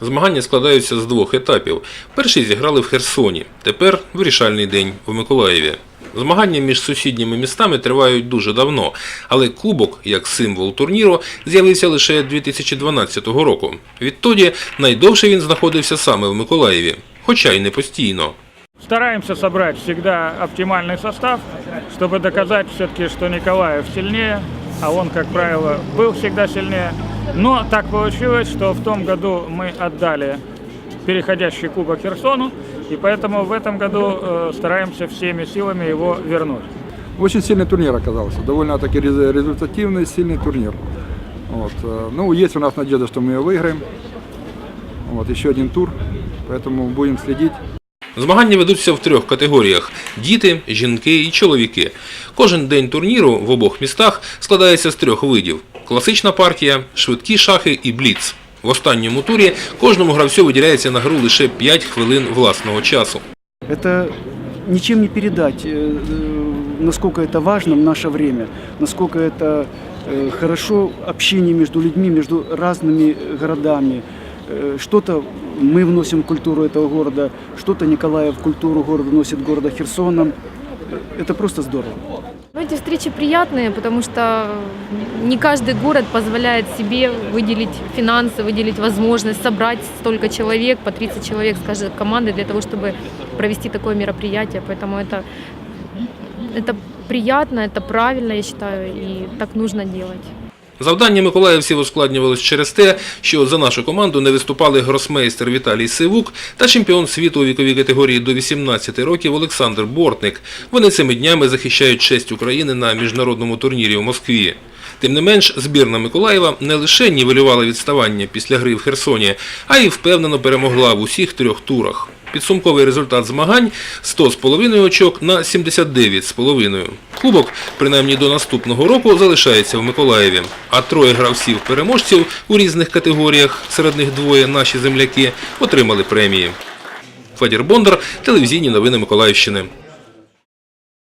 Змагання складаються з двох етапів. Перший зіграли в Херсоні, тепер вирішальний день в Миколаєві. Змагання між сусідніми містами тривають дуже давно, але кубок, як символ турніру, з'явився лише 2012 року. Відтоді найдовше він знаходився саме в Миколаєві, хоча й не постійно. Стараемся собрать всегда оптимальный состав, чтобы доказать все-таки, что Николаев сильнее, а он, как правило, был всегда сильнее. Но так получилось, что в том году мы отдали переходящий кубок Херсону, и поэтому в этом году э, стараемся всеми силами его вернуть. Очень сильный турнир оказался, довольно-таки рез- результативный, сильный турнир. Вот. э, Ну, есть у нас надежда, что мы ее выиграем. Вот, еще один тур, поэтому будем следить. Змагання ведуться в трьох категоріях: діти, жінки і чоловіки. Кожен день турніру в обох містах складається з трьох видів: класична партія, швидкі шахи і бліц. В останньому турі кожному гравцю виділяється на гру лише 5 хвилин власного часу. Это ничем не передать, э, э, насколько это важно в наше время, насколько это э, хорошо общение между людьми, между разными городами. Э, Что-то мы вносим в культуру этого города, что-то Николаев в культуру города вносит города Херсона. Э, Это просто здорово. Ну, эти встречи приятные, потому что не каждый город позволяет себе выделить финансы, выделить возможность собрать столько человек, по 30 человек с каждой команды для того, чтобы провести такое мероприятие. Поэтому это, это приятно, это правильно, я считаю, и так нужно делать. Завдання миколаївців ускладнювалось через те, що за нашу команду не виступали гросмейстер Віталій Сивук та чемпіон світу у віковій категорії до 18 років Олександр Бортник. Вони цими днями захищають честь України на міжнародному турнірі в Москві. Тим не менш, збірна Миколаєва не лише нівелювала відставання після гри в Херсоні, а й впевнено перемогла в усіх трьох турах. Підсумковий результат змагань 100,5 очок на 79,5. Кубок, принаймні до наступного року, залишається в Миколаєві. А троє гравців-переможців у різних категоріях, серед них двоє наші земляки, отримали премії. Федір Бондар, телевізійні новини Миколаївщини.